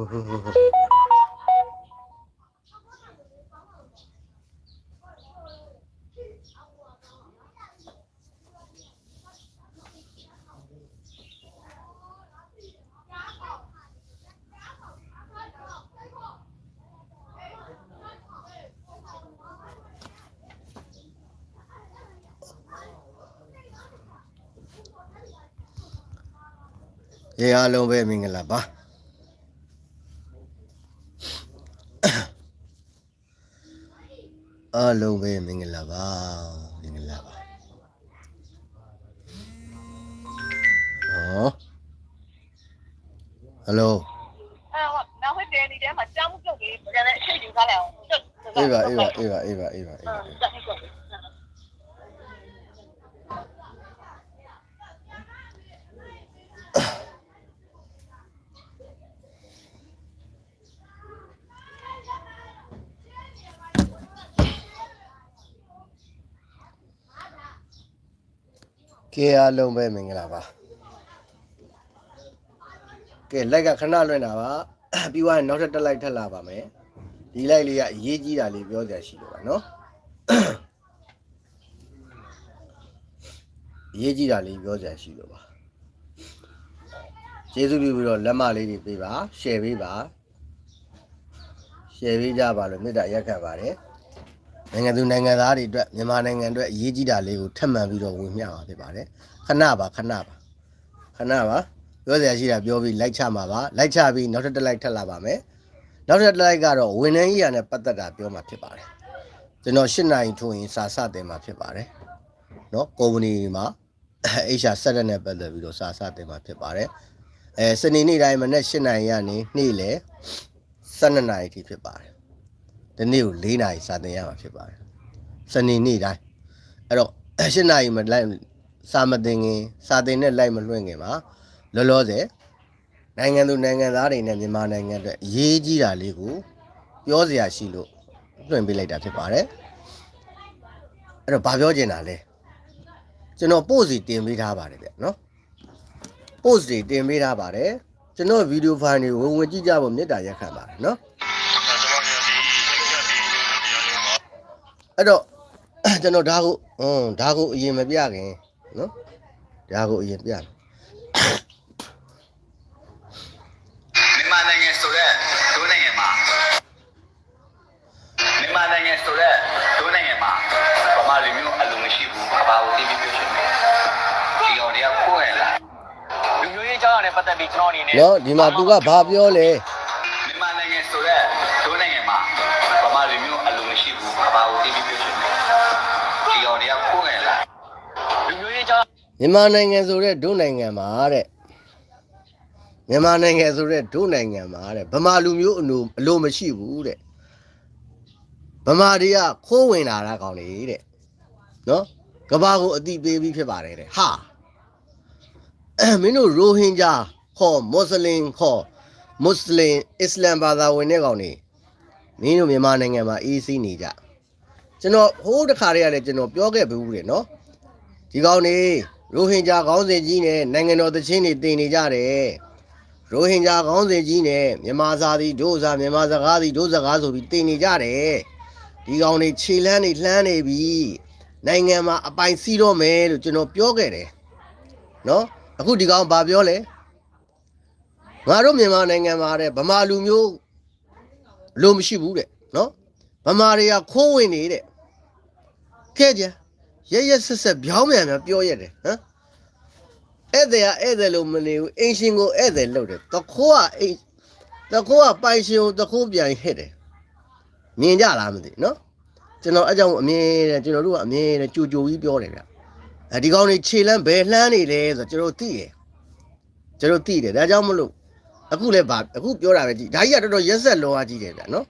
ရေအားလုံးပဲမင်္ဂလာပါ အားလုံးပဲမင်္ဂလာပါမင်္ဂလာပါဟောဟယ်လိုအဲဟောနောက်ဟိုတယ်နေထဲမှာကြောင်းပြုတ်လေးပြန်လဲအရှိတ်ယူထားလိုက်အောင်ကျွတ်အေးပါအေးပါအေးပါအေးပါအေးပါအေးအဲပါ က်နေကောကဲအားလုံးပဲမင်္ဂလာပါကဲလိုက်ကခဏလွှင့်တာပါပြီးသွားရင်နောက်ထပ်တစ်လိုက်ထပ်လာပါမယ်ဒီလိုက်လေးကအရေးကြီးတာလေးပြောကြရှိလို့ပါနော်အရေးကြီးတာလေးပြောကြရှိလို့ပါကျေးဇူးပြုပြီးတော့လက်မလေးတွေပေးပါ share ပေးပါ share ပေးကြပါလို့မေတ္တာရက်ခံပါတယ် နိုင်ငံသူနိုင်ငံသားတွေအတွက်မြန်မာနိုင်ငံအတွက်အရေးကြီးတာလေးကိုထပ်မံပြီးတော့ဝင်မျှပါဖြစ်ပါတယ်ခဏပါခဏပါခဏပါပြောစရာရှိတာပြောပြီးလိုက်ချမှာပါလိုက်ချပြီးနောက်ထပ်တစ်လိုက်ထပ်လာပါမယ်နောက်ထပ်တစ်လိုက်ကတော့ဝန်ထမ်းကြီးရနဲ့ပတ်သက်တာပြောမှာဖြစ်ပါတယ်ကျွန်တော်၈နိုင်ထိုးရင်စာစတင်မှာဖြစ်ပါတယ်เนาะကုမ္ပဏီမှာ HR ဆက်တဲ့နဲ့ပတ်သက်ပြီးတော့စာစတင်မှာဖြစ်ပါတယ်အဲစနေနေ့တိုင်းမနေ့၈နိုင်ရနေနေ့လေ12နိုင်အထိဖြစ်ပါတယ် ဒီနေ့ကို4နိုင်စာတင်ရမှာဖြစ်ပါတယ်စနေနေ့တိုင်းအဲ့တော့၈နိုင်မလိုက်စာမတင်ခင်စာတင်နဲ့လိုက်မလွှင့်ခင်မှာလောလောဆယ်နိုင်ငံသူနိုင်ငံသားတွေနဲ့မြန်မာနိုင်ငံအတွက်အရေးကြီးတာလေးကိုပြောစရာရှိလို့လွှင့်ပေးလိုက်တာဖြစ်ပါတယ်အဲ့တော့ဘာပြောချင်တာလဲကျွန်တော်ပို့စီတင်ပေးထားပါတယ်ဗျနော်ပို့စီတင်ပေးထားပါတယ်ကျွန်တော်ဗီဒီယိုဖိုင်တွေဝင်ဝင်ကြည့်ကြဖို့မေတ္တာရက်ခံပါတယ်နော် အဲ့တော့ကျွန်တော်ဒါကိုဟွန်းဒါကိုအရင်မပြခင်နော်ဒါကိုအရင်ပြမယ်မြန်မာနိုင်ငံဆိုတဲ့ဒိုးနိုင်ငံမှာမြန်မာနိုင်ငံဆိုတဲ့ဒိုးနိုင်ငံမှာဗမာလူမျိုးအလိုမရှိဘူးဘာဘာကိုသိပြီးပြောချင်တယ်ဒီကောင်တွေကကိုယ်ရလားလူမျိုးရေးအကြောင်းအရာနဲ့ပတ်သက်ပြီးကျွန်တော်အနေနဲ့နော်ဒီမှာ तू ကဘာပြောလဲ မြန်မာနိုင်ငံဆိုတဲ့ဒုနိုင်ငံမှာတဲ့မြန်မာနိုင်ငံဆိုတဲ့ဒုနိုင်ငံမှာတဲ့ဗမာလူမျိုးအလိုအလိုမရှိဘူးတဲ့ဗမာတွေကခိုးဝင်လာတာကောင်းလေတဲ့နော်ကဘာကိုအတိပေးပြီးဖြစ်ပါတယ်တဲ့ဟာအဲ့မင်းတို့ရိုဟင်ဂျာခေါ်မွတ်စလင်ခေါ်မွတ်စလင်အစ္စလမ်ဘာသာဝင်တဲ့ကောင်တွေမင်းတို့မြန်မာနိုင်ငံမှာအေးစီးနေကြကျွန်တော်ဟိုးတစ်ခါတည်းကလည်းကျွန်တော်ပြောခဲ့ဘူးတဲ့နော်ဒီကောင်နေ ရိုဟင်ဂျာခေါင်းစဉ်ကြီးနဲ့နိုင်ငံတော်သချင်းတွေတင်နေကြတယ်ရိုဟင်ဂျာခေါင်းစဉ်ကြီးနဲ့မြန်မာစာသည်ဒို့စာမြန်မာစကားသည်ဒို့စကားဆိုပြီးတင်နေကြတယ်ဒီကောင်နေခြေလန်းနေလှမ်းနေပြီနိုင်ငံမှာအပိုင်စီးတော့မယ်လို့ကျွန်တော်ပြောခဲ့တယ်နော်အခုဒီကောင်ဘာပြောလဲငါတို့မြန်မာနိုင်ငံမှာတဲ့ဗမာလူမျိုးလို့မရှိဘူးတဲ့နော်ဗမာတွေကခိုးဝင်နေတဲ့ခဲ့ကြ ရရက်ဆက်ဆက်ပြောင်းပြန်ပြန်ပြောရတယ်ဟမ်ဧည့်သည်ကဧည့်သည်လို့မနေဘူးအင်ရှင်ကိုဧည့်သည်လုပ်တယ်တခိုးကအိမ်တခိုးကပိုင်ရှင်ကိုတခိုးပြန်ဟစ်တယ်မြင်ကြလားမသိနော်ကျွန်တော်အကြောင်းအမြင်တဲ့ကျွန်တော်တို့ကအမြင်တဲ့ကြိုကြိုကြီးပြောတယ်ဗျအဲဒီကောင်တွေခြေလန်းဘယ်လှမ်းနေလဲဆိုတော့ကျွန်တော်သိတယ်ကျွန်တော်သိတယ်ဒါကြောင့်မလို့အခုလည်းဗာအခုပြောတာပဲကြည့်ဒါကြီးကတော်တော်ရက်ဆက်လောအားကြီးတယ်ဗျနော်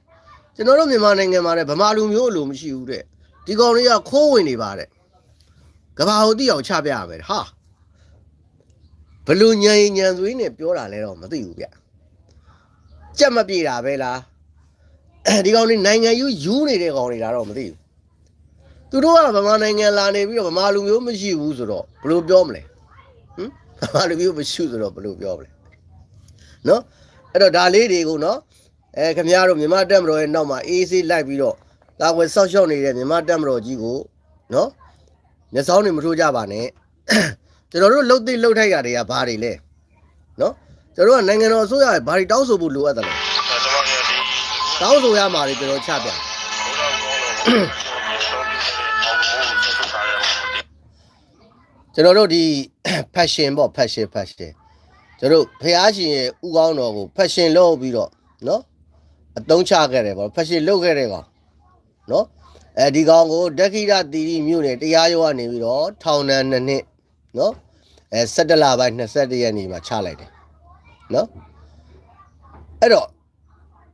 ကျွန်တော်တို့မြန်မာနိုင်ငံမှာလည်းဗမာလူမျိုးအလိုမရှိဘူးတဲ့ဒီကောင်တွေကခိုးဝင်နေပါတဲ့ ကဘာကိုတိအောင်ချပြရမယ်ဟာဘလူညံရင်ညံသွေးနဲ့ပြောတာလဲတော့မသိဘူးဗျကြက်မပြေတာပဲလားဒီကောင်တွေနိုင်ငံယူယူနေတဲ့ကောင်တွေလားတော့မသိဘူးသူတို့ကဗမာနိုင်ငံလာနေပြီးတော့ဗမာလူမျိုးမရှိဘူးဆိုတော့ဘယ်လိုပြောမလဲဟမ်ဗမာလူမျိုးမရှိဆိုတော့ဘယ်လိုပြောမလဲနော်အဲ့တော့ဒါလေးတွေကိုနော်အဲခင်ဗျားတို့မြန်မာတက်မတော်ရဲ့နောက်မှာအေးဆေးလိုက်ပြီးတော့ကာကွယ်ဆောက်ရှောက်နေတဲ့မြန်မာတက်မတော်ကြီးကိုနော် မျက်စောင်းတွေမထိုးကြပါနဲ့ကျွန်တော်တို့လှုပ်သိလှုပ်ထိုက်ရတွေကဘာတွေလဲနော်ကျွန်တော်တို့ကနိုင်ငံတော်အစိုးရရဲ့ဘာတွေတောင်းဆိုဖို့လိုအပ်တယ်လဲကျွန်တော်ကဒီတောင်းဆိုရမှာတွေကျွန်တော်ချပြဘုရားကောင်းတော့ဆောင်းပြီးတယ်အောင်ဘုရားဆက်ဆက်ထားရအောင်ကျွန်တော်တို့ဒီ fashion ပေါ့ fashion fashion ကျွန်တော်တို့ဖះရှင်ရဲ့ဥကောင်းတော်ကို fashion လုပ်ပြီးတော့နော်အတုံးချခဲ့တယ်ပေါ့ fashion လုပ်ခဲ့တဲ့ကောင်နော် အဲဒီကောင်ကိုဒက္ခိရတီရီမြို့နယ်တရားရုံးကနေပြီးတော့ထောင်ဒဏ်နှစ်နှစ်နော်အဲ17လပိုင်း21ရက်နေ့မှာချလိုက်တယ်နော်အဲ့တော့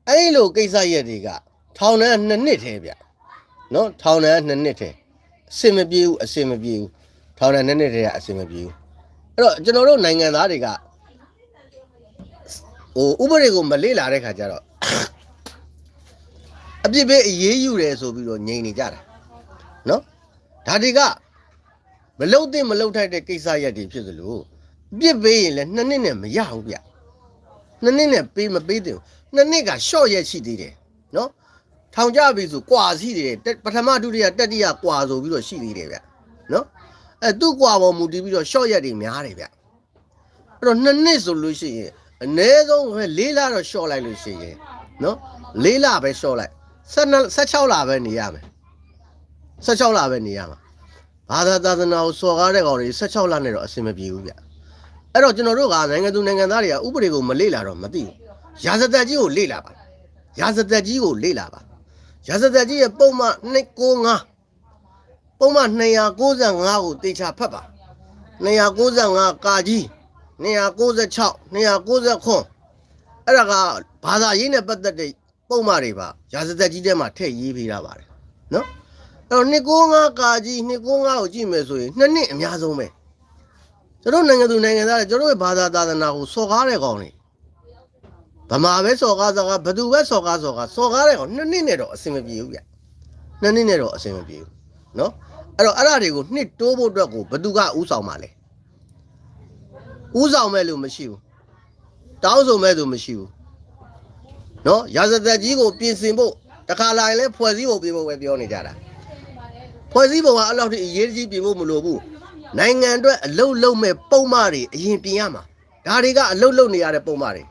အဲ့လိုကိစ္စရက်တွေကထောင်ဒဏ်နှစ်နှစ်ထဲဗျနော်ထောင်ဒဏ်နှစ်နှစ်ထဲအစင်မပြေဘူးအစင်မပြေဘူးထောင်ဒဏ်နှစ်နှစ်ထဲကအစင်မပြေဘူးအဲ့တော့ကျွန်တော်တို့နိုင်ငံသားတွေကဟိုဥပဒေကိုမလေ့လာတဲ့ခါကျတော့ အပြစ်ပေးအရေးယူတယ်ဆိုပြီးတော့ငြိမ်နေကြတာနော်ဒါတွေကမလုံတဲ့မလုံထိုက်တဲ့ကိစ္စရက်တွေဖြစ်သလိုအပြစ်ပေးရင်လည်းနှစ်နှစ်နဲ့မရဘူးဗျနှစ်နှစ်နဲ့ပေးမပေးတယ်နှစ်နှစ်ကရှော့ရက်ရှိသေးတယ်နော်ထောင်ကြပြီဆိုကွာစီတယ်တက်ပထမဒုတိယတတိယကွာဆိုပြီးတော့ရှိသေးတယ်ဗျနော်အဲသူ့ကွာပေါ်မူတည်ပြီးတော့ရှော့ရက်တွေများတယ်ဗျအဲ့တော့နှစ်နှစ်ဆိုလို့ရှိရင်အနည်းဆုံးပဲလေးလတော့ရှော့လိုက်လို့ရှိရင်နော်လေးလပဲရှော့လိုက်12 16လပဲနေရမယ်16လပဲနေရမှာဘာသာသာသနာကိုစော်ကားတဲ့ကောင်တွေ16လနဲ့တော့အဆင်မပြေဘူးဗျအဲ့တော့ကျွန်တော်တို့ကနိုင်ငံသူနိုင်ငံသားတွေကဥပဒေကိုမလေ့လာတော့မသိဘူးရာဇသက်ကြီးကိုလေ့လာပါရာဇသက်ကြီးကိုလေ့လာပါရာဇသက်ကြီးရဲ့ပုံမှန်295ပုံမှန်295ကိုတေချာဖတ်ပါ295ကာကြီး296 299အဲ့ဒါကဘာသာရေးနဲ့ပတ်သက်တဲ့ ပုံမှန်တွေပါရာဇသက်ကြီးထဲမှာထည့်ရေးပေးတာပါတယ်နော်အဲ့တော့295ကာကြီး295ကိုကြည့်မယ်ဆိုရင်နှစ်နှစ်အများဆုံးပဲကျွန်တော်နိုင်ငံသူနိုင်ငံသားတွေကျွန်တော်ရဲ့ဘာသာသာသနာကိုစော်ကားတဲ့ကောင်တွေဗမာပဲစော်ကားစော်ကားဘသူပဲစော်ကားစော်ကားစော်ကားတဲ့ကောင်နှစ်နှစ်နဲ့တော့အဆင်မပြေဘူးဗျနှစ်နှစ်နဲ့တော့အဆင်မပြေဘူးနော်အဲ့တော့အဲ့ဒါတွေကိုနှစ်တိုးဖို့အတွက်ကိုဘသူကဥဆောင်ပါလဲဥဆောင်မဲ့လို့မရှိဘူးတောင်းဆိုမဲ့သူမရှိဘူး နော်ရာဇသက်ကြီးကိုပြင်ဆင်ဖို့တခါလာရင်လည်းဖွဲ့စည်းဖို့ပြင်ဖို့ပဲပြောနေကြတာဖွဲ့စည်းပုံကအဲ့လောက်ထိအရေးကြီးပြင်ဖို့မလိုဘူးနိုင်ငံအတွက်အလုတ်လုံးမဲ့ပုံမှန်တွေအရင်ပြင်ရမှာဒါတွေကအလုတ်လုံးနေရတဲ့ပုံမှန်တွေ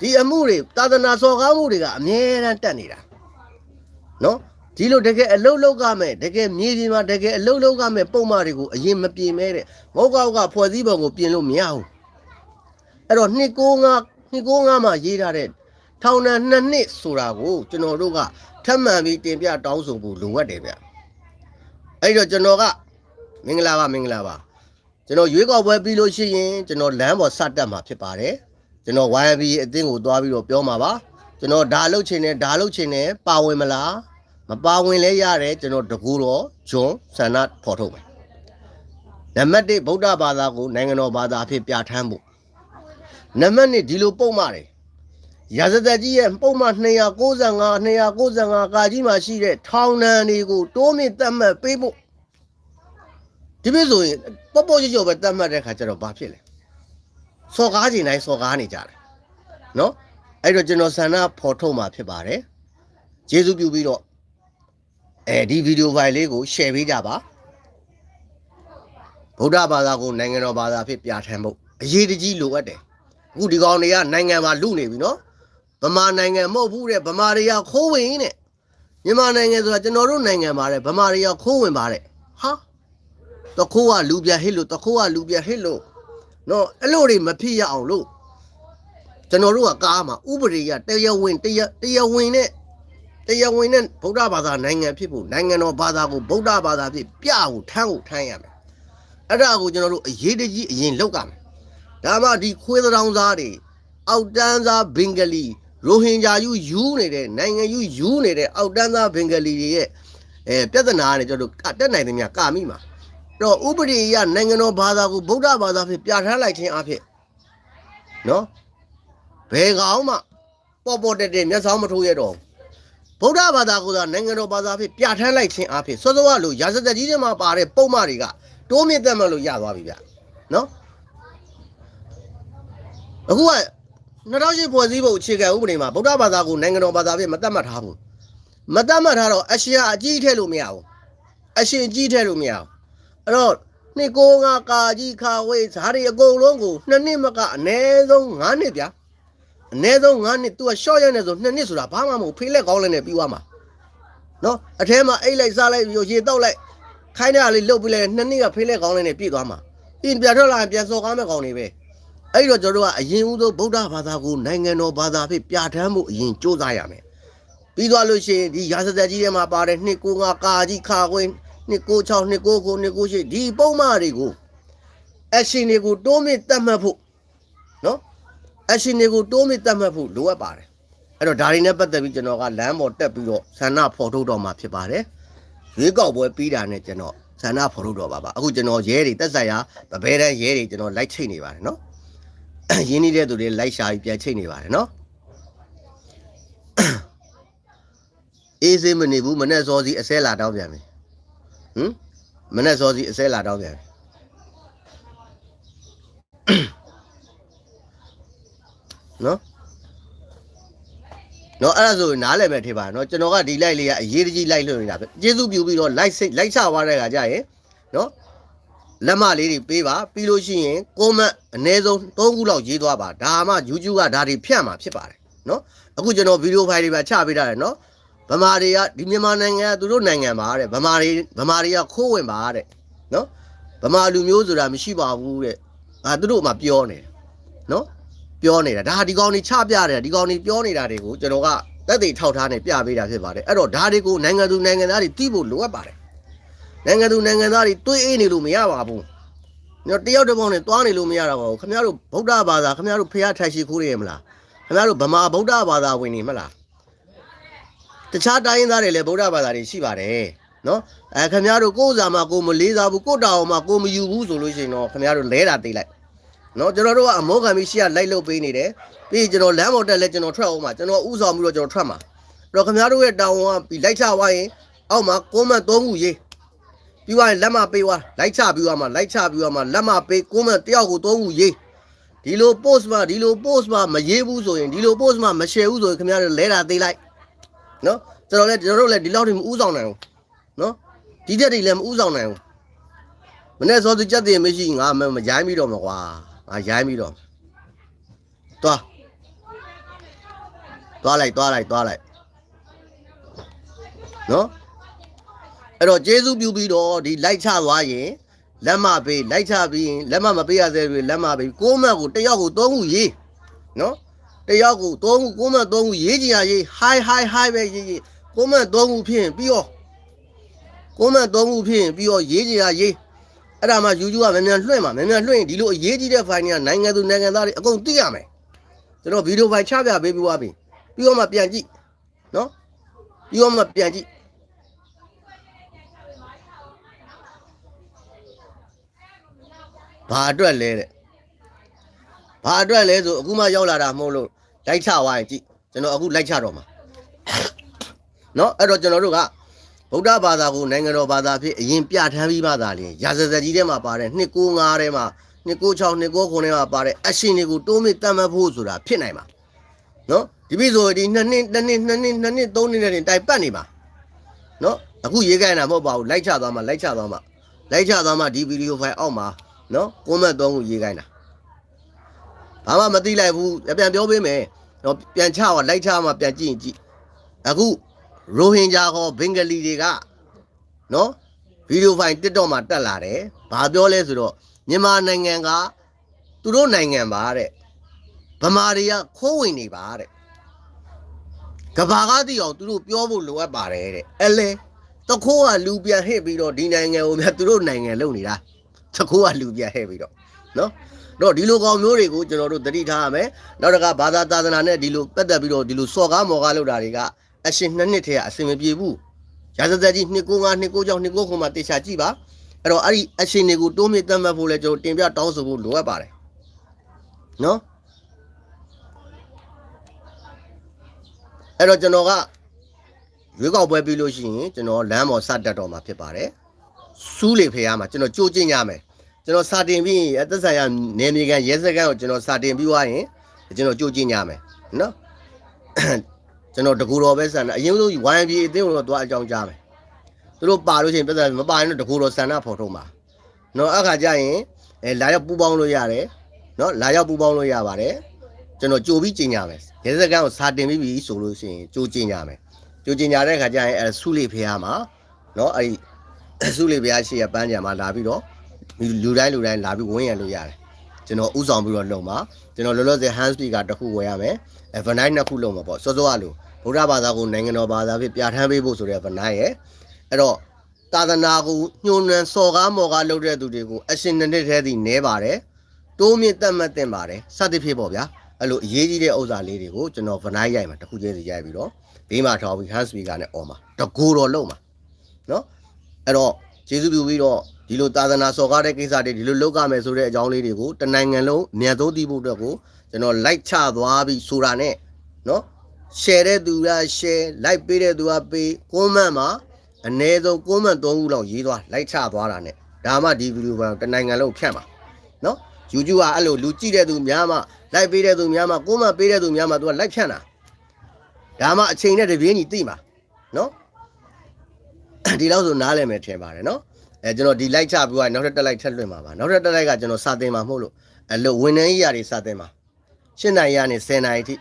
ဒီအမှုတွေသာသနာစော်ကားမှုတွေကအမြဲတမ်းတက်နေတာနော်ဒီလိုတကယ်အလုတ်လောက်ကမဲ့တကယ်မြေပြင်မှာတကယ်အလုတ်လောက်ကမဲ့ပုံမှန်တွေကိုအရင်မပြင်မဲတဲ့ငေါကောက်ကဖွဲ့စည်းပုံကိုပြင်လို့မရဘူးအဲ့တော့295 295မှာရေးထားတဲ့ ထောင်ဒဏ်နှစ်နှစ်ဆိုတာကိုကျွန်တော်တို့ကထပ်မံပြီးတင်ပြတောင်းဆိုဖို့လိုအပ်တယ်ဗျအဲ့တော့ကျွန်တော်ကမင်္ဂလာပါမင်္ဂလာပါကျွန်တော်ရွေးကောက်ပွဲပြီးလို့ရှိရင်ကျွန်တော်လမ်းပေါ်ဆက်တက်မှာဖြစ်ပါတယ်ကျွန်တော် YB အသင်းကိုသွားပြီးတော့ပြောမှာပါကျွန်တော်ဒါလုတ်ချင်တယ်ဒါလုတ်ချင်တယ်ပါဝင်မလားမပါဝင်လဲရတယ်ကျွန်တော်တကူတော်ဂျွန်ဆန္ဒဖော်ထုတ်မယ်နံပါတ်1ဗုဒ္ဓဘာသာကိုနိုင်ငံတော်ဘာသာအဖြစ်ပြဋ္ဌာန်းဖို့နံပါတ်2ဒီလိုပုံမှားတယ် ရာဇသက်ကြီးရဲ့ပုံမှန်295 295ကာကြီးမှာရှိတဲ့ထောင်ဒဏ်တွေကိုတိုးမြင့်သတ်မှတ်ပေးဖို့ဒီပြဆိုရင်ပေါ့ပေါ့ချောချောပဲသတ်မှတ်တဲ့ခါကျတော့ဘာဖြစ်လဲစော်ကားချိန်တိုင်းစော်ကားနေကြတယ်နော်အဲ့တော့ကျွန်တော်ဆန္ဒဖော်ထုတ်มาဖြစ်ပါတယ်ကျေးဇူးပြုပြီးတော့အဲဒီဗီဒီယိုဖိုင်လေးကို share ပေးကြပါဗုဒ္ဓဘာသာကိုနိုင်ငံတော်ဘာသာအဖြစ်ပြဋ္ဌာန်းဖို့အရေးတကြီးလိုအပ်တယ်အခုဒီကောင်တွေကနိုင်ငံမှာလူနေပြီနော် ဗမာနိုင်ငံမဟုတ်ဘူးတဲ့ဗမာတွေကခိုးဝင်တဲ့မြန်မာနိုင်ငံဆိုတာကျွန်တော်တို့နိုင်ငံပါတဲ့ဗမာတွေကခိုးဝင်ပါတဲ့ဟာတခိုးကလူပြဟစ်လို့တခိုးကလူပြဟစ်လို့နော်အဲ့လိုတွေမဖြစ်ရအောင်လို့ကျွန်တော်တို့ကကားမှာဥပဒေရတရားဝင်တရားတရားဝင်နဲ့တရားဝင်နဲ့ဗုဒ္ဓဘာသာနိုင်ငံဖြစ်ဖို့နိုင်ငံတော်ဘာသာကိုဗုဒ္ဓဘာသာဖြစ်ပြဖို့ထမ်းဖို့ထမ်းရမယ်အဲ့ဒါကိုကျွန်တော်တို့အရေးတကြီးအရင်လောက်ကမယ်ဒါမှဒီခွေးသံတောင်းစားတွေအောက်တန်းသားဘင်္ဂလီ ရိုဟင်ဂျာယူယူနေတဲ့နိုင်ငံယူယူနေတဲ့အောက်တန်းသားဘင်္ဂလီတွေရဲ့အဲပြဿနာကနေကျွန်တော်တို့ကတက်နိုင်တယ်များကာမိမှာအဲ့တော့ဥပဒေအရနိုင်ငံတော်ဘာသာကိုဗုဒ္ဓဘာသာဖြစ်ပြဋ္ဌာန်းလိုက်ခြင်းအဖြစ်နော်ဘယ်ကောင်မှပေါ်ပေါ်တက်တက်မျက်စောင်းမထိုးရတော့ဗုဒ္ဓဘာသာကိုသာနိုင်ငံတော်ဘာသာဖြစ်ပြဋ္ဌာန်းလိုက်ခြင်းအဖြစ်စောစောကလို့ရာဇသက်ကြီးတွေမှာပါတဲ့ပုံမှန်တွေကတိုးမြင့်တက်မှလို့ရသွားပြီဗျနော်အခုက 2008ဖွဲ့စည်းပုံအခြေခံဥပဒေမှာဗုဒ္ဓဘာသာကိုနိုင်ငံတော်ဘာသာဖြစ်မသတ်မှတ်ထားဘူးမသတ်မှတ်ထားတော့အရှင်ကအကြီးထည့်လို့မရဘူးအရှင်ကြီးထည့်လို့မရဘူးအဲ့တော့နှစ်ကိုငါကာကြီးခါဝေးဇာတွေအကုန်လုံးကိုနှစ်နှစ်မကအနည်းဆုံး9နှစ်ဗျာအနည်းဆုံး9နှစ် तू ကရှော့ရနေဆို2နှစ်ဆိုတာဘာမှမဟုတ်ဖေးလက်ကောင်းလည်းနဲ့ပြီးသွားမှာနော်အထဲမှာအိတ်လိုက်စားလိုက်ပြီးရေတောက်လိုက်ခိုင်းတဲ့ဟာလေးလုတ်ပြီးလိုက်2နှစ်ကဖေးလက်ကောင်းလည်းနဲ့ပြည့်သွားမှာပြီးပြန်ထွက်လာရင်ပြန်စော်ကားမဲ့ကောင်းနေပဲ အဲ့တော့ကျွန်တော်တို့ကအရင်ဦးဆုံးဗုဒ္ဓဘာသာကိုနိုင်ငံတော်ဘာသာဖြစ်ပြဋ္ဌာန်းမှုအရင်စ조사ရမယ်ပြီးသွားလို့ရှိရင်ဒီရာဇသက်ကြီးထဲမှာပါတယ်295ကာကြီးခါခွင်း296 299 298ဒီပုံမှန်တွေကိုအရှင်တွေကိုတိုးမြင့်တတ်မှတ်ဖို့နော်အရှင်တွေကိုတိုးမြင့်တတ်မှတ်ဖို့လိုအပ်ပါတယ်အဲ့တော့ဒါတွေနဲ့ပတ်သက်ပြီးကျွန်တော်ကလမ်းပေါ်တက်ပြီးတော့ဆန္ဒဖော်ထုတ်တော့မှာဖြစ်ပါတယ်ရွေးကောက်ပွဲပြီးတာနဲ့ကျွန်တော်ဆန္ဒဖော်ထုတ်တော့ပါပါအခုကျွန်တော်ရဲတွေတက်ဆိုင်ရာဗဘဲတန်းရဲတွေကျွန်တော်လိုက်ချိတ်နေပါတယ်နော် ရင်းနှီးတဲ့သူတွေလိုက်ရှာပြီးပြန်ချိတ်နေပါတယ်နော်အေးစေးမနေဘူးမနဲ့စောစီအစဲလာတောင်းပြန်ပြီဟမ်မနဲ့စောစီအစဲလာတောင်းပြန်ပြီနော်နော်အဲ့ဒါဆိုရင်နားလည်မဲ့ထေပါနော်ကျွန်တော်ကဒီ light လေးကအရေးတကြီး light လွှင့်နေတာပဲကျေးဇူးပြုပြီးတော့ light စိတ် light ချသွားတဲ့ခါကျရင်နော် လက်မလေးတွေပေးပါပြီးလို့ရှိရင် comment အနည်းဆုံး3ခုလောက်ရေးသွားပါဒါမှ YouTube ကဒါတွေဖြန့်မှာဖြစ်ပါတယ်နော်အခုကျွန်တော်ဗီဒီယိုဖိုင်တွေပါချပေးတာတယ်နော်ဗမာတွေကဒီမြန်မာနိုင်ငံကသူတို့နိုင်ငံပါတဲ့ဗမာတွေဗမာတွေကခိုးဝင်ပါတဲ့နော်ဗမာလူမျိုးဆိုတာမရှိပါဘူးတဲ့အာသူတို့မှပြောနေတယ်နော်ပြောနေတာဒါဒီကောင်တွေချပြတယ်ဒီကောင်တွေပြောနေတာတွေကိုကျွန်တော်ကသက်သေထောက်ထားနေပြပေးတာဖြစ်ပါတယ်အဲ့တော့ဒါတွေကိုနိုင်ငံသူနိုင်ငံသားတွေသိဖို့လိုအပ်ပါတယ် နိုင်ငံသူနိုင်ငံသားတွေတွေးအေးနေလို့မရပါဘူး။ညတယောက်တစ်ပေါင်းနဲ့တွားနေလို့မရတာပါဘူး။ခင်ဗျားတို့ဗုဒ္ဓဘာသာခင်ဗျားတို့ဖះထိုက်ရှိခိုးရရဲ့မလား။ခင်ဗျားတို့ဗမာဗုဒ္ဓဘာသာဝင်နေမလား။တခြားတိုင်းရင်းသားတွေလည်းဗုဒ္ဓဘာသာတွေရှိပါတယ်။နော်။အဲခင်ဗျားတို့ကိုယ်စာမှာကိုယ်မလေးစားဘူးကိုယ်တာအောင်မှာကိုယ်မယူဘူးဆိုလို့ရှိရင်တော့ခင်ဗျားတို့လဲတာသိလိုက်။နော်ကျွန်တော်တို့ကအမောခံပြီးရှေ့ကလိုက်လုပ်ပေးနေတယ်။ပြီးကျွန်တော်လမ်းပေါ်တက်လဲကျွန်တော်ထွက်အောင်မှာကျွန်တော်ဥဆောင်ပြီးတော့ကျွန်တော်ထွက်မှာ။အဲ့တော့ခင်ဗျားတို့ရဲ့တာဝန်ကပြီးလိုက်ချသွားရင်အောက်မှာကွန်မန့်၃ခုရေး ပြီးသွားရင်လက်မပေးသွားလိုက်ချပြီးသွားမှလိုက်ချပြီးသွားမှလက်မပေးကိုမတယောက်ကိုသုံးခုရေးဒီလို post မှာဒီလို post မှာမရေးဘူးဆိုရင်ဒီလို post မှာမ share ဘူးဆိုရင်ခင်ဗျားတို့လဲတာသေးလိုက်နော်ကျွန်တော်လည်းကျွန်တော်တို့လည်းဒီလောက်ထိမဥဆောင်နိုင်ဘူးနော်ဒီတက်တွေလည်းမဥဆောင်နိုင်ဘူးမနေ့စောသူကြက်တင်မရှိငါမမရိုင်းပြီးတော့မှာကွာငါရိုင်းပြီးတော့သွားသွားလိုက်သွားလိုက်သွားလိုက်နော် အဲ့တော့ကျေးဇူးပြုပြီးတော့ဒီလိုက်ချသွားရင်လက်မပေးလိုက်ချပြီးရင်လက်မမပေးရသေးဘူးလက်မပေးကိုးမတ်ကိုတစ်ယောက်ကိုသုံးခုရေးနော်တစ်ယောက်ကိုသုံးခုကိုးမတ်သုံးခုရေးကြည့်ရရေး high high high ပဲရေးရေးကိုးမတ်သုံးခုဖြစ်ရင်ပြီးတော့ကိုးမတ်သုံးခုဖြစ်ရင်ပြီးတော့ရေးကြည့်ရရေးအဲ့ဒါမှယူကျူကမြန်မြန်လွှင့်မှာမြန်မြန်လွှင့်ရင်ဒီလိုအရေးကြီးတဲ့ file တွေကနိုင်ငံသူနိုင်ငံသားတွေအကုန်သိရမယ်ကျွန်တော်ဗီဒီယို file ချပြပေးပြီးသွားပြီပြီးတော့မှပြန်ကြည့်နော်ပြီးတော့မှပြန်ကြည့် ဘာအတွက်လဲတဲ့ဘာအတွက်လဲဆိုအခုမှရောက်လာတာမဟုတ်လို့လိုက်ချသွားရင်ကြည့်ကျွန်တော်အခုလိုက်ချတော့မှာเนาะအဲ့တော့ကျွန်တော်တို့ကဗုဒ္ဓဘာသာကိုနိုင်ငံတော်ဘာသာဖြစ်အရင်ပြဋ္ဌာန်းပြီးမှသာလျှင်ရာဇသက်ကြီးထဲမှာပါတယ်295ထဲမှာ296 299ထဲမှာပါတဲ့အရှင်တွေကိုတိုးမိတတ်မှတ်ဖို့ဆိုတာဖြစ်နိုင်မှာเนาะဒီပြီဆိုဒီနှစ်နှစ်နှစ်နှစ်နှစ်နှစ်နှစ်နှစ်သုံးနှစ်နဲ့တိုင်ပတ်နေမှာเนาะအခုရေးခိုင်းတာမဟုတ်ပါဘူးလိုက်ချသွားမှာလိုက်ချသွားမှာလိုက်ချသွားမှာဒီဗီဒီယိုဖိုင်အောက်မှာ နော်ကွန်မန့်သုံးခုရေးခိုင်းတာဘာမှမသိလိုက်ဘူးပြန်ပြောပေးမယ်နော်ပြန်ချတော့လိုက်ချမှပြန်ကြည့်ရင်ကြည့်အခုရိုဟင်ဂျာခေါ်ဘင်္ဂလီတွေကနော်ဗီဒီယိုဖိုင် TikTok မှာတက်လာတယ်ဘာပြောလဲဆိုတော့မြန်မာနိုင်ငံကသူတို့နိုင်ငံပါတဲ့ဗမာတွေကခိုးဝင်နေပါတဲ့ကဘာကတိအောင်သူတို့ပြောဖို့လိုအပ်ပါတယ်တဲ့အလဲတခိုးကလူပြန်ဟစ်ပြီးတော့ဒီနိုင်ငံကိုမြတ်သူတို့နိုင်ငံလုံနေတာ သခိုးကလူပြဟဲ့ပြီးတော့နော်တော့ဒီလိုကောင်မျိုးတွေကိုကျွန်တော်တို့သတိထားရမယ်နောက်တစ်ခါဘာသာသာသနာနဲ့ဒီလိုပတ်သက်ပြီးတော့ဒီလိုစော်ကားမော်ကားလုပ်တာတွေကအရှင်နှစ်နှစ်ထဲကအစင်မပြေဘူးရာဇသက်ကြီး295 296 299ခုမှတေချာကြည့်ပါအဲ့တော့အဲ့ဒီအရှင်တွေကိုတိုးမြင့်တတ်မှတ်ဖို့လဲကျွန်တော်တင်ပြတောင်းဆိုဖို့လိုအပ်ပါတယ်နော်အဲ့တော့ကျွန်တော်ကရွေးကောက်ပွဲပြီးလို့ရှိရင်ကျွန်တော်လမ်းပေါ်စတက်တော့မှာဖြစ်ပါတယ် စူးလေဖေရမှာကျွန်တော်ကြိုးကျင့်ရမယ်ကျွန်တော်စာတင်ပြီးရင်အသက်ဆိုင်ရာနေမြေကန်ရဲစခန်းကိုကျွန်တော်စာတင်ပြီးွားရင်ကျွန်တော်ကြိုးကျင်ကြမယ်နော်ကျွန်တော်တကူတော်ပဲဆန္ဒအရင်ဆုံး YMB အသင်းကိုတော့သွားအကြောင်းကြားမယ်သူတို့ပါလို့ရှိရင်ပြဿနာမပါရင်တော့တကူတော်ဆန္ဒဖော်ထုတ်မှာနော်အခါကျရင်အဲလာရောက်ပူပေါင်းလို့ရတယ်နော်လာရောက်ပူပေါင်းလို့ရပါတယ်ကျွန်တော်ကြိုပြီးကျင်ကြမယ်ရဲစကန်ကိုစာတင်ပြီးပြီဆိုလို့ရှိရင်ကြိုးကျင်ကြမယ်ကြိုးကျင်ကြတဲ့အခါကျရင်အဲဆုလေးဖះမှာနော်အဲ ဒီဆုလေးဖះရှိရပန်းကြံမှာလာပြီးတော့လူတိုင်းလူတိုင်းလာပြီးဝင်းရလို့ရတယ်ကျွန်တော်ဥဆောင်ပြီးတော့လုံမှာကျွန်တော်လောလောဆယ် hand speaker တစ်ခုဝယ်ရမယ်အဲ vanite နှစ်ခုလုံမှာပေါ့စောစောကလို့ဗုဒ္ဓဘာသာကိုနိုင်ငံတော်ဘာသာဖြစ်ပြဋ္ဌာန်းပေးဖို့ဆိုတဲ့ vanite ရဲ့အဲ့တော့သာသနာကိုညှိုးနှံစော်ကားမော်ကားလုပ်တဲ့သူတွေကိုအရှင်နှစ်နှစ်တည်းသည်နဲပါတယ်တိုးမြင့်တက်မှတ်တင်ပါတယ်စသဖြင့်ပေါ့ဗျာအဲ့လိုအရေးကြီးတဲ့ဥစ္စာလေးတွေကိုကျွန်တော် vanite ရိုက်မှာတစ်ခုချင်းစီရိုက်ပြီးတော့ဘေးမှာထောက်ပြီး hand speaker နဲ့អော်မှာတကူတော်လုံမှာနော် အဲ့တော့ကျေးဇူးပြုပြီးတော့ဒီလိုသာသနာစော်ကားတဲ့ကိစ္စတွေဒီလိုလုပ်ကြမယ်ဆိုတဲ့အကြောင်းလေးတွေကိုတနိုင်ငံလုံးအမြန်ဆုံးသိဖို့အတွက်ကိုကျွန်တော် like ချသွားပြီးဆိုတာနဲ့နော် share တဲ့သူက share like ပေးတဲ့သူကပေး comment မှာအနည်းဆုံး comment 3ခုလောက်ရေးသွား like ချသွားတာနဲ့ဒါမှဒီဗီဒီယိုကတနိုင်ငံလုံးဖြန့်ပါနော် YouTube ကအဲ့လိုလူကြည့်တဲ့သူများမှ like ပေးတဲ့သူများမှ comment ပေးတဲ့သူများမှသူက like ဖြန့်တာဒါမှအချိန်နဲ့တပြေးညီသိမှာနော် ဒီလောက်ဆိုနားလည်မယ်ထင်ပါတယ်နော်အဲကျွန်တော်ဒီ like ချပြီးတော့နောက်ထပ်တက် like ထက်လွှင့်မှာပါနောက်ထပ်တက် like ကကျွန်တော်စာသင်မှာမဟုတ်လို့အဲ့လိုဝန်ထမ်းကြီးရာတွေစာသင်မှာ၈နိုင်ရနေ10နိုင်အထိ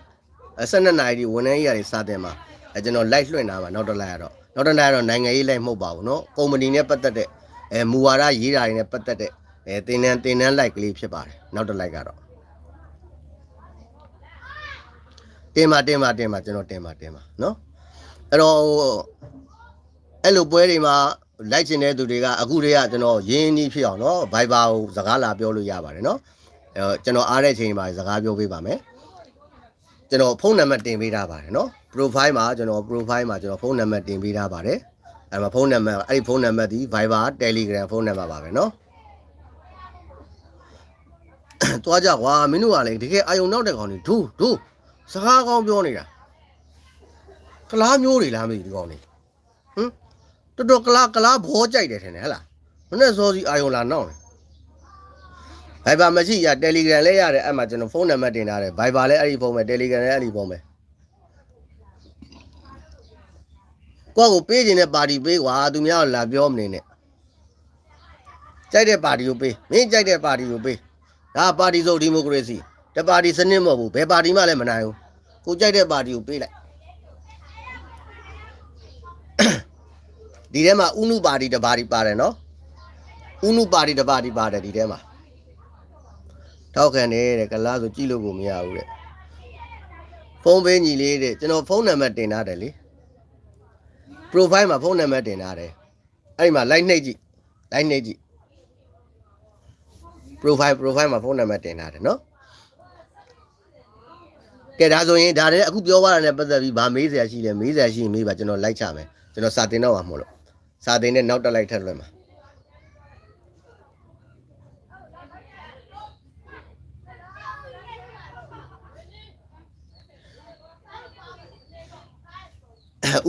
အဲ12နိုင်ဒီဝန်ထမ်းကြီးရာတွေစာသင်မှာအဲကျွန်တော် like လွှင့်တာပါနောက်တစ် like ကတော့နောက်တစ် like ကတော့နိုင်ငံရေး like မဟုတ်ပါဘူးနော်ကုမ္ပဏီနဲ့ပတ်သက်တဲ့အဲမူဝါဒရေးတာတွေနဲ့ပတ်သက်တဲ့အဲတင်တန်းတင်တန်း like ကလေးဖြစ်ပါတယ်နောက်တစ် like ကတော့တင်ပါတင်ပါတင်ပါကျွန်တော်တင်ပါတင်ပါနော်အဲ့တော့ အဲ့လိုပွဲတွေမှာလိုက်ချင်တဲ့သူတွေကအခုတည်းကကျွန်တော်ရင်းနှီးဖြစ်အောင်နော် Viber ကိုစကားလာပြောလို့ရပါတယ်နော်အဲတော့ကျွန်တော်အားတဲ့အချိန်မှာစကားပြောပေးပါမယ်ကျွန်တော်ဖုန်းနံပါတ်တင်ပေးထားပါတယ်နော် profile မှာကျွန်တော် profile မှာကျွန်တော်ဖုန်းနံပါတ်တင်ပေးထားပါတယ်အဲ့မှာဖုန်းနံပါတ်အဲ့ဒီဖုန်းနံပါတ်ဒီ Viber Telegram ဖုန်းနံပါတ်ပါပဲနော်တွားကြကွာမင်းတို့ကလေတကယ်အာယုံနောက်တဲ့ကောင်တွေဒူးဒူးစကားကောင်းပြောနေတာကလားမျိုးတွေလားမသိဘူးဒီကောင်တွေဟမ် တော်တော်ကလားကလားဘောကြိုက်တယ်ထင်တယ်ဟဟလားမနဲ့စောစီအာယုံလာနောက်တယ် Viber မရှိရ Telegram လည်းရတယ်အဲ့မှာကျွန်တော်ဖုန်းနံပါတ်တင်ထားတယ် Viber လည်းအဲ့ဒီဖုန်းပဲ Telegram လည်းအဲ့ဒီဖုန်းပဲကိုယ့်ကိုပေးခြင်းတဲ့ပါတီပေးကွာသူများကလာပြောမနေနဲ့ကြိုက်တဲ့ပါတီကိုပေးမင်းကြိုက်တဲ့ပါတီကိုပေးဒါပါတီဆိုဒီမိုကရေစီတပါတီစနစ်မဟုတ်ဘူးဘယ်ပါတီမှလည်းမနိုင်ဘူးကိုကြိုက်တဲ့ပါတီကိုပေးလိုက် ဒီထဲမှာဥနုပါတီတပါတီပါတယ်နော်ဥနုပါတီတပါတီပါတယ်ဒီထဲမှာထောက်ခံနေတဲ့ကလားဆိုကြည့်လို့ကိုမရဘူးတဲ့ဖုန်းပေးညီလေးတဲ့ကျွန်တော်ဖုန်းနံပါတ်တင်ထားတယ်လေ profile မှာဖုန်းနံပါတ်တင်ထားတယ်အဲ့ဒီမှာ like နှိပ်ကြည့် like နှိပ်ကြည့် profile profile မှာဖုန်းနံပါတ်တင်ထားတယ်နော်ကဲဒါဆိုရင်ဒါလည်းအခုပြောသွားတာနဲ့ပတ်သက်ပြီးဗာမေးစရာရှိတယ်မေးစရာရှိရင်မေးပါကျွန်တော် like ချမယ်ကျွန်တော်စာတင်တော့မှာမဟုတ်လို့ စာတင်နဲ့နောက်တက် like ထပ်လွှင့်မှာ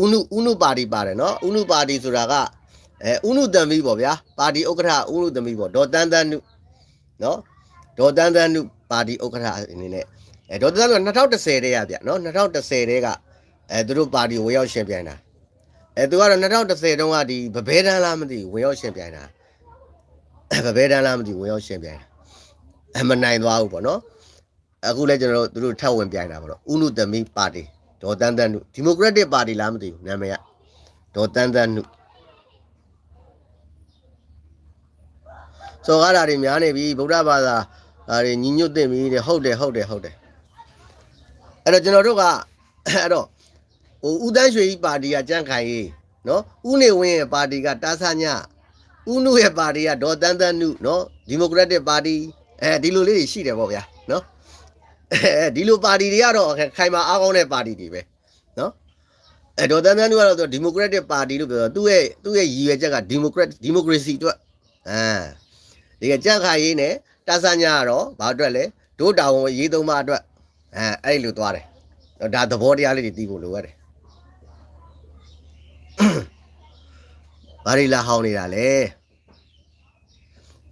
ဥနုဥနုပါတီပါတယ်နော်ဥနုပါတီဆိုတာကအဲဥနုတံမီပေါ့ဗျာပါတီဥက္ကဋ္ဌဥနုတံမီပေါ့ဒေါ်တန်းတန်းနုနော်ဒေါ်တန်းတန်းနုပါတီဥက္ကဋ္ဌအနေနဲ့အဲဒေါ်တန်းတန်းက2010တည်းရဗျနော်2010တည်းကအဲသူတို့ပါတီဝင်ရောက်ရှင်ပြိုင်တာ အဲသူကတော့2010တုန်းကဒီဗဘဲတန်းလားမသိဘူးဝင်ရောက်ရှင်ပြိုင်တာဗဘဲတန်းလားမသိဘူးဝင်ရောက်ရှင်ပြိုင်တာအမနိုင်သွားဘူးပေါ့နော်အခုလည်းကျွန်တော်တို့သူတို့ထပ်ဝင်ပြိုင်တာပေါ့နော်ဥနုတံမီပါတီဒေါ်တန်းတန်းနုဒီမိုကရက်တစ်ပါတီလားမသိဘူးနာမည်ကဒေါ်တန်းတန်းနုစောကားတာတွေများနေပြီဗုဒ္ဓဘာသာဒါတွေညီညွတ်တင်ပြီတဲ့ဟုတ်တယ်ဟုတ်တယ်ဟုတ်တယ်အဲ့တော့ကျွန်တော်တို့ကအဲ့တော့ ဟိုဦးတန်းရွှေကြီးပါတီကကြန့်ခိုင်ရေးနော်ဦးနေဝင်းရဲ့ပါတီကတားဆညဦးနုရဲ့ပါတီကဒေါ်တန်းတန်းနုနော်ဒီမိုကရက်တစ်ပါတီအဲဒီလိုလေးတွေရှိတယ်ပေါ့ဗျာနော်အဲဒီလိုပါတီတွေကတော့ခိုင်မာအားကောင်းတဲ့ပါတီတွေပဲနော်အဲဒေါ်တန်းတန်းတို့ကတော့ဒီမိုကရက်တစ်ပါတီလို့ပြောတော့သူ့ရဲ့သူ့ရဲ့ရည်ရွယ်ချက်ကဒီမိုကရက်ဒီမိုကရေစီအတွက်အဲဒီကကြက်ခါရေးနဲ့တာဆာညာကတော့ဘာအတွက်လဲဒို့တာဝန်ရေးသုံးပါအတွက်အဲအဲ့လိုသွားတယ်ဒါသဘောတရားလေးတွေသိဖို့လိုရတယ် ဘာရီလာဟောင်းနေတာလဲ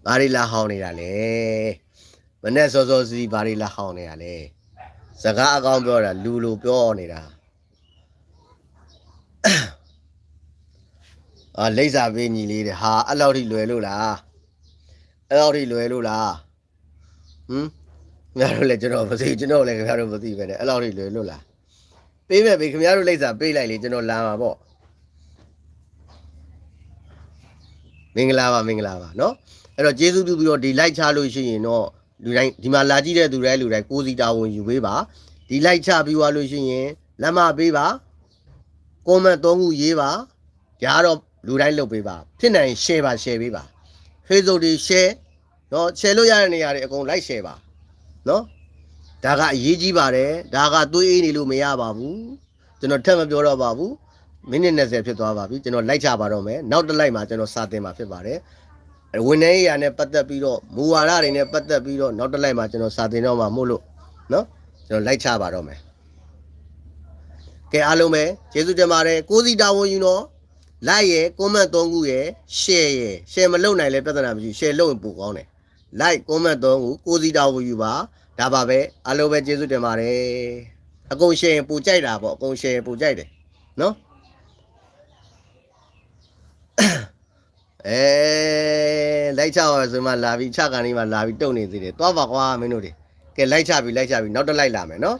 ဘာရီလာဟောင်းနေတာလဲမနဲ့စောစောစီးဘာတွေလာဟောင်းနေရလဲဟစကားအကောင်းပြောတာလူလိုပြောနေတာအာလိမ့်စာပေးညီလေးတဲ့ဟာအဲ့လောက်ထိလွယ်လို့လားအဲ့လောက်ထိလွယ်လို့လားဟမ်ခင်ဗျားတို့လည်းကျွန်တော်မသိကျွန်တော်လည်းခင်ဗျားတို့မသိပဲနဲ့အဲ့လောက်ထိလွယ်လို့လားပေးမဲ့ပြီခင်ဗျားတို့လိမ့်စာပေးလိုက်လေကျွန်တော်လာမှာပေါ့ မင်္ဂလာပါမင်္ဂလာပါเนาะအဲ့တော့ကျေးဇူးပြုပြီးတော့ဒီ like ချလို့ရှိရင်တော့လူတိုင်းဒီမှာလာကြည့်တဲ့သူတိုင်းလူတိုင်းကိုယ်စီတာဝန်ယူပေးပါဒီ like ချပြီးသွားလို့ရှိရင်လက်မပေးပါ comment သုံးခုရေးပါဒါကတော့လူတိုင်းလုပ်ပေးပါဖြစ်နိုင်ရင် share ပါ share ပေးပါ Facebook တွေ share เนาะ share လို့ရတဲ့နေရာတွေအကုန် like share ပါเนาะဒါကအရေးကြီးပါတယ်ဒါကသွေးအေးနေလို့မရပါဘူးကျွန်တော်ထပ်မပြောတော့ပါဘူး မိနစ်20ဖြစ်သွားပါပြီကျွန်တော်လိုက်ချပါတော့မယ်နောက်တစ်လိုက်မှာကျွန်တော်စတင်မှာဖြစ်ပါတယ်ဝန်ထမ်းရေးရာနဲ့ပတ်သက်ပြီးတော့မူဝါဒတွေနဲ့ပတ်သက်ပြီးတော့နောက်တစ်လိုက်မှာကျွန်တော်စာတင်တော့မှာမို့လို့နော်ကျွန်တော်လိုက်ချပါတော့မယ်ကဲအားလုံးပဲကျေးဇူးတင်ပါတယ်ကိုစီတာဝန်ယူနော်လိုက်ရယ် comment 3ခုရယ် share ရယ် share မလုပ်နိုင်လဲပြဿနာမရှိ share လုပ်ရင်ပိုကောင်းတယ် like comment 3ခုကိုစီတာဝန်ယူပါဒါပါပဲအားလုံးပဲကျေးဇူးတင်ပါတယ်အကုန် share ရင်ပိုကြိုက်တာပေါ့အကုန် share ရင်ပိုကြိုက်တယ်နော် အဲလိုက်ချပါဆိုမှလာပြီးချကန်လေးမှလာပြီးတုတ်နေသေးတယ်သွားပါကွာမင်းတို့တွေကဲလိုက်ချပြီလိုက်ချပြီနောက်တစ်လိုက်လာမယ်နော်